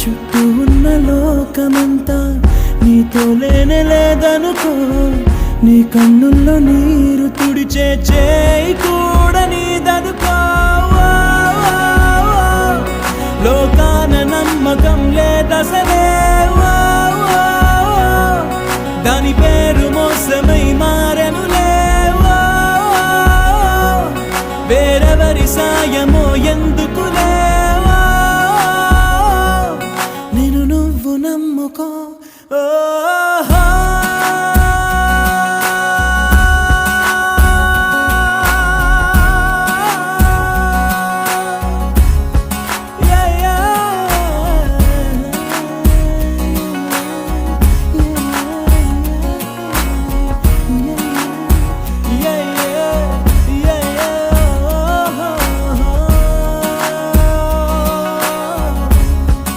చుట్టూ ఉన్న లోకమంతా నీతో లేనేలేదనుకో నీ కన్నుల్లో నీరు తుడిచే చేయి కూడా నీదనుకో. లోకాన నమ్మకం లేదసలే. దాని పేరు మోసమై మారెనులే వేరెవరి సాయమో Oh, oh.